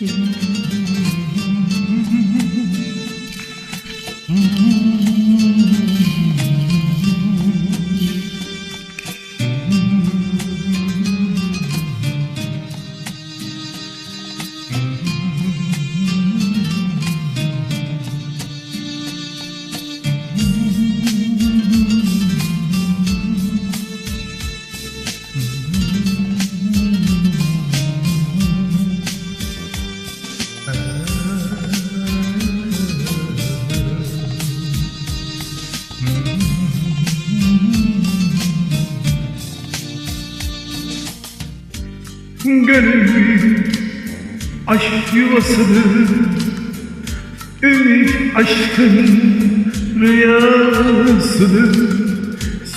Mm-hmm. Gönül aşk yuvasıdır Ümit aşkın rüyasıdır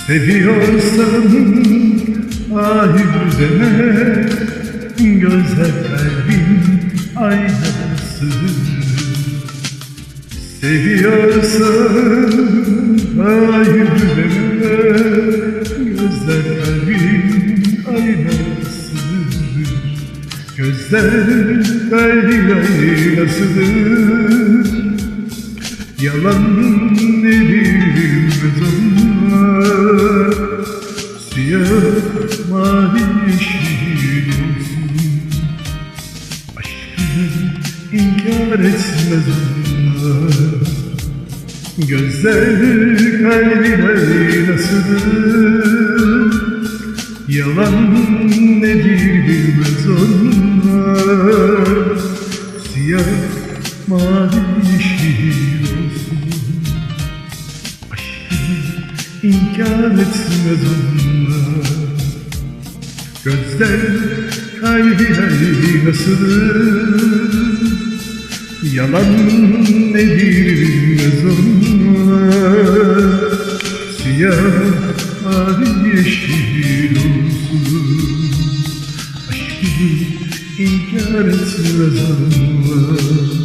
Seviyorsan hayır deme Gözler kalbin aynasıdır Seviyorsan hayır deme Gözler kalbin aynasıdır Gözler kalbin aynasıdır Yalan verilmez onlar Siyah mavi yeşil inkar etmez onlar. Gözler kalbin aynasıdır Yalan nedir inkar etmez onlar Gözler kalbin aynasıdır Yalan nedir bilmez Siyah mavi yeşil olsun. Aşkı inkar etmez onlar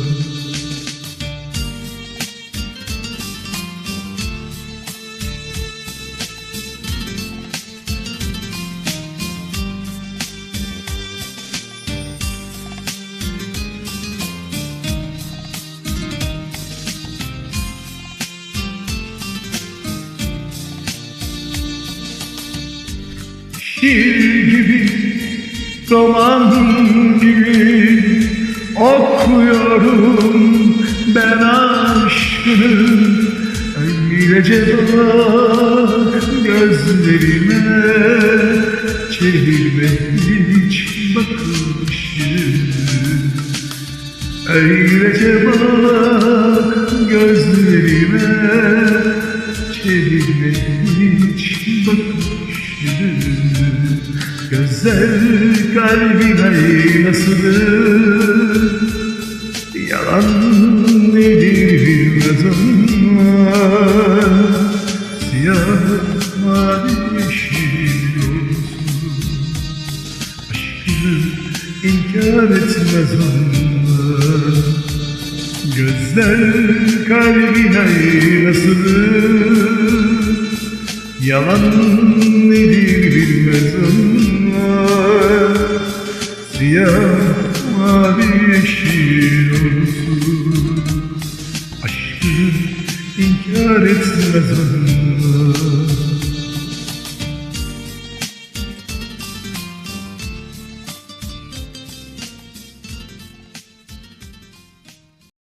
Şiir gibi, roman gibi okuyorum ben aşkını. Öylece bak gözlerime çevirme hiç bakışını. Öylece bak gözlerime Çevirme hiç Gözler kalbin aynasıdır Yalan nedir bilmez onlar Siyah mavi yeşil olsun Aşkı inkar etmez onlar Gözler kalbin aynasıdır Yalan Elizabeth.